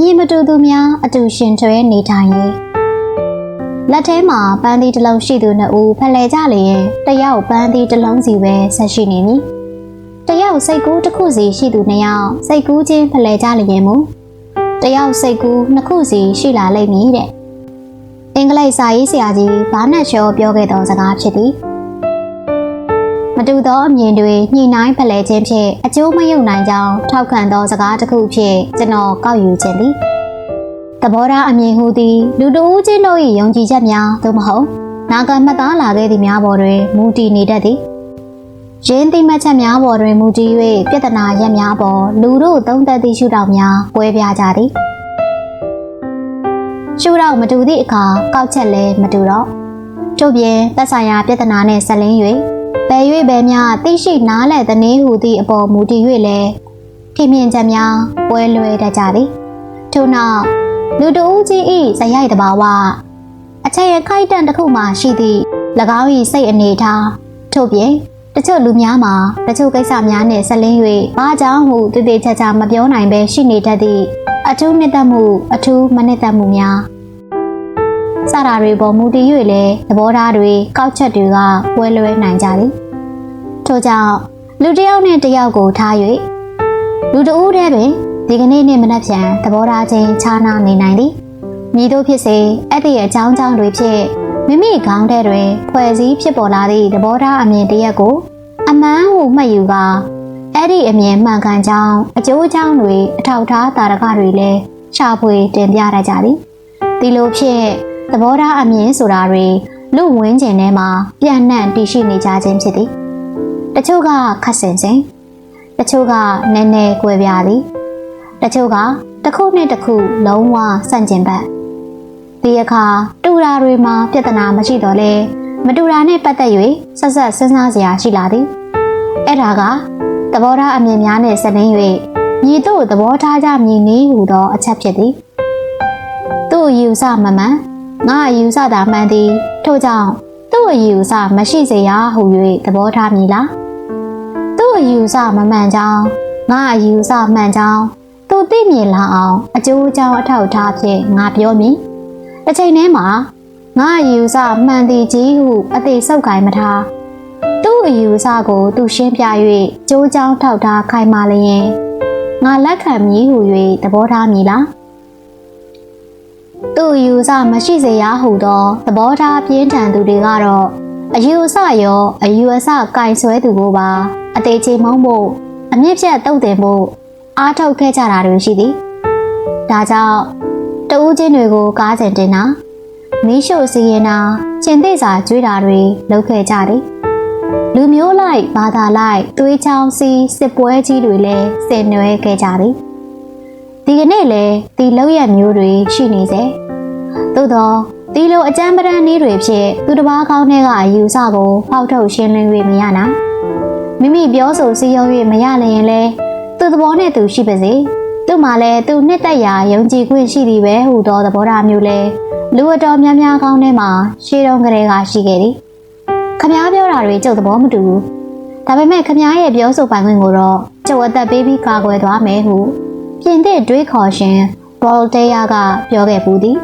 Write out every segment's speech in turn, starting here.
မြင်မတူသူများအတူရှင်ထွဲနေထိုင်ရေးလက်ထဲမှာပန်းသီးတစ်လုံးရှိသူနှစ်ဦးဖလှယ်ကြလျင်တယောက်ပန်းသီးတစ်လုံးစီပဲဆက်ရှိနေမည်တယောက်စိတ်ကူးတစ်ခုစီရှိသူနှစ်ယောက်စိတ်ကူးချင်းဖလှယ်ကြလျင်မူတယောက်စိတ်ကူးနှစ်ခုစီရှိလာလိမ့်မည်တဲ့အင်္ဂလိပ်စာရေးဆရာကြီးဘာနက်ရှောပြောခဲ့သောစကားဖြစ်သည် မတူသောအမြင်တွေညှိနှိုင်းဖလှယ်ခြင်းဖြင့်အကျိုးမယုံနိုင်ကြောင်းထောက်ခံသောစကားတစ်ခုဖြင့်ကျွန်တော်ကောက်ယူခြင်းသည်သဘောထားအမြင်ဟူသည်လူတဦးချင်းတို့၏ယုံကြည်ချက်များသို့မဟုတ်နာဂမှတ်သားလာခဲ့သည့်များပေါ်တွင်မူတည်နေတတ်သည်ရင်းသိမှတ်ချက်များပေါ်တွင်မူတည်၍ပြဿနာရက်များပေါ်လူတို့သုံးသပ်သည့်ရှုထောင့်များကွဲပြားကြသည်ရှုထောင့်မတူသည့်အခါကောက်ချက်လည်းမတူတော့တို့ပြင်သက်ဆိုင်ရာပြဿနာနှင့်ဆက်လင်း၍ ဘယ်၍ဘယ်များသိရှိနားလည်သနည်းဟူသည့်အပေါ်မူတည်၍လည်းထိမြင်ချက်များပွဲလွဲတတ်ကြသည်ထို့နောက်လူတဦးကြီးဤဇရိုက်တဘာဝအချက်ရခိုက်တန့်တစ်ခုမှရှိသည့်၎င်း၏စိတ်အနေထားထို့ပြင်တချို့လူများမှာတချို့ကိစ္စများနဲ့ဆက်လင်း၍ဘာကြောင့်ဟုတည်တည်ချာချာမပြောနိုင်ပဲရှိနေတတ်သည့်အထူးနှစ်သက်မှုအထူးမနှစ်သက်မှုများ စတာတွေပေါ်မူတည်၍လည်းသဘောထားတွေကောက်ချက်တွေကပွဲလွဲနိုင်ကြသည်ထို့ကြောင့်လူတစ်ယောက်နဲ့တစ်ယောက်ကိုထား၍လူတဦးတည်းပင်ဒီကနေ့နေ့မနက်ဖြန်သဘောထားချင်းခြားနားနေနိုင်သည်မိတို့ဖြစ်စေအဲ့ဒီအကြောင်းကြောင့်တွေဖြင့်မိမိခေါင်းထဲတွင်ဖွဲ့စည်းဖြစ်ပေါ်လာသည့်သဘောထားအမြင်တစ်ရက်ကို အမှန်ဟုမှတ်ယူကအဲ့ဒီအမြင်မှန်ကန်ကြောင်းအကျိုးအကြောင်းတွေအထောက်ထားတာရကတွေလည်းရှာဖွေတင်ပြရကြသည်ဒီလိုဖြင့် သဘောထားအမြင်ဆိုတာတွေလူဝင်းကျင်ထဲမှာပြန့်နှံ့တည်ရှိနေကြခြင်းဖြစ်သည်တချို့ကခက်ဆင်စဉ်တချို့ကနည်းနည်းကွဲပြားသည်တချို့ကတစ်ခုနဲ့တစ်ခုလုံးဝဆန့်ကျင်ဘက်ဒီအခါတူတာတွေမှာပြဿနာမရှိတော့လဲမတူတာနဲ့ပတ်သက်၍ဆက်ဆက်စဉ်းစားစရာရှိလာသည်အဲ့ဒါကသဘောထားအမြင်များနဲ့ဆက်လင်း၍ညီတို့သဘောထားကြမြင်နေဟူသောအချက်ဖြစ်သည်သူ့အယူဆမမှန် ငါအယူဆတာမှန်သည်ထို့ကြောင့်သူ့အယူဆမရှိစေရဟု၍သဘောထားမည်လားသူ့အယူဆမမှန်ကြောင်းငါအယူဆမှန်ကြောင်းသူသိမြင်လာအောင်အကျိုးအကြောင်းအထောက်အထားဖြင့်ငါပြောမည်တစ်ချိန်တည်းမှာငါအယူဆမှန်သည်ကြီးဟုအသေးဆုပ်ကိုင်မထားသူ့အယူဆကိုသူရှင်းပြ၍ကြိုးကြောင်းထောက်ထားခိုင်မာလျင်ငါလက်ခံမည်ဟု၍သဘောထားမည်လားသူ့ အယူဆမရှိစေရဟုသောသဘောထားပြင်းထန်သူတွေကတော့အယူအဆရောအယူအဆကင်ဆွဲသူကိုပါအသေးချေမုန်းဖို့အမြင့်ဖြတ်တုတ်တင်ဖို့အားထုတ်ခဲ့ကြတာတွေရှိသည်ဒါကြောင့်တဦးချင်းတွေကိုကားကျင်တင်တာမီးရှို့စီရင်တာကျင်သိစာကျွေးတာတွေလုပ်ခဲ့ကြတယ်လူမျိုးလိုက်ဘာသာလိုက်သွေးချောင်းစီးစစ်ပွဲကြီးတွေလည်းဆင်နွှဲခဲ့ကြသည်ဒီကနေ့လည်းဒီလောက်ရမျိုးတွေရှိနေစေ သို့တော့ဒီလိုအကြမ်းပဒန်းနည်းတွေဖြင့်သူတစ်ပါးကောင်းတဲ့ကအယူဆကိုဖောက်ထုတ်ရှင်းလင်း၍မရနိုင်မိမိပြောဆိုစည်းရုံး၍မရလျင်လဲသူသဘောနဲ့သူရှိပါစေသူ့မှာလည်းသူနှစ်သက်ရာယုံကြည်ခွင့်ရှိသည်ပဲဟူသောသဘောထားမျိုးလဲလူအတော်များများကောင်းထဲမှာရှေးတုန်းကလေးကရှိခဲ့သည်ခမားပြောတာတွေကျုပ်သဘောမတူဘူးဒါပေမဲ့ခမားရဲ့ပြောဆိုပိုင်ခွင့်ကိုတော့ကျုပ်အသက်ပေးပြီးကာကွယ်သွားမယ်ဟုပြင်သစ်တွေးခေါ်ရှင်ဘော်တေးယာကပြောခဲ့ပူသည်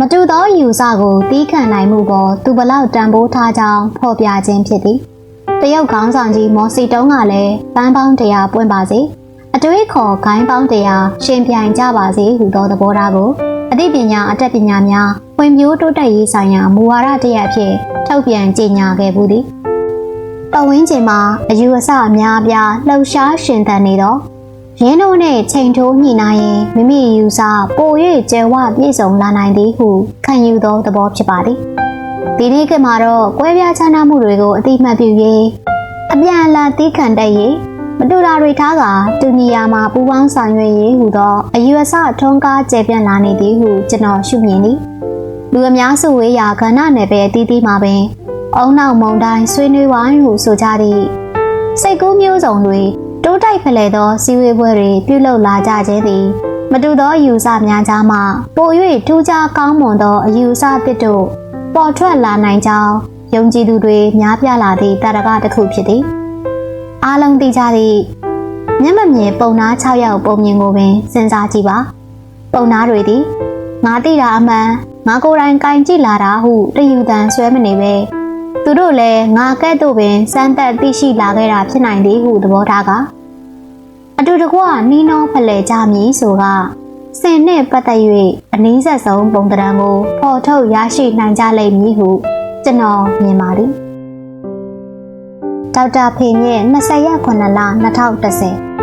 မတူသောယူဆကိုတီးခံနိုင်မှုပေါ်သူဘလောက်တန်ဖိုးထားကြောင်းဖော်ပြခြင်းဖြစ်သည်တရုတ်ခေါင်းဆောင်ကြီးမော်စီတုံးကလည်းပန်းပေါင်းတရားပွင့်ပါစေအတွေးခေါ်ဂိုင်းပေါင်းတရားရှင်ပြိုင်ကြပါစေဟူသောသဘောထားကိုအသိပညာအတတ်ပညာများဖွံ့ဖြိုးတိုးတက်ရေးဆိုင်ရာမူဝါဒတရက်အဖြစ်ထုတ်ပြန်ကြေညာခဲ့မှုသည်ပဝင်းကျင်မှာအယူအဆအများအပြားလှုပ်ရှားရှင်သန်နေတော့ ရင်းတို့နဲ့ချိန်ထိုးညှိနှိုင်းရင်မိမိယူဆပို၍ကျယ်ဝပြည့်စုံလာနိုင်သည်ဟုခံယူသောသဘောဖြစ်ပါသည်ဒီနေ့ကမှာတော့ကွဲပြားခြားနားမှုတွေကိုအတိမတ်ပြု၍အပြန်အလှန်တီးခံတတ်၍မတူတာတွေထားကတူညီယာမှာပူပေါင်းဆောင်ရွက်ရေးဟူသောအယူအဆထုံးကားကျေပြန့်လာနေသည်ဟုကျွန်တော်ရှုမြင်သည်လူအများစုဝေးရာကဏ္ဍနယ်ပယ်အသီးသီးမှာပင်အုံနောက်မုံတိုင်းဆွေးနွေးဝိုင်းဟုဆိုကြသည့်စိတ်ကူးမျိုးစုံတွေ တိုးတိုက်ဖလှယ်သောစီဝေးပွဲတွေပြုလုပ်လာကြခြင်းသည်မတူသောယူဆများကြားမှပို၍ထူးခြားကောင်းမွန်သောအယူဆသစ်တို့ပေါ်ထွက်လာနိုင်ကြောင်းယုံကြည်သူတွေများပြားလာသည့်တာရကတစ်ခုဖြစ်သည်အားလုံးသိကြသည့်မျက်မမြင်ပုံနာ6ယောက်ပုံမြင်ကိုပင်စဉ်းစားကြည့်ပါပုံသားတွေသည်ငါတိတာအမှန်ငါကိုယ်တိုင်ကင်ကြည့်လာတာဟုတယူတန်ဆွဲမနေပဲသူတို့လည်းငါကဲ့သို့ပင်စမ်းသက်သိရှိလာခဲ့တာဖြစ်နိုင်သည်ဟုသဘောထားက အတူတကွနီးနောဖလှယ်ကြမည်ဆိုကစင်နှင့်ပတ်သက်၍အနည်းဆက်ဆုံးပုံတံကိုဖော်ထုတ်ရရှိနိုင်ကြလိမ့်မည်ဟုကျွန်တော်မြင်ပါသည်ဒေါက်တာဖေမြင့်20ရက်9လ2010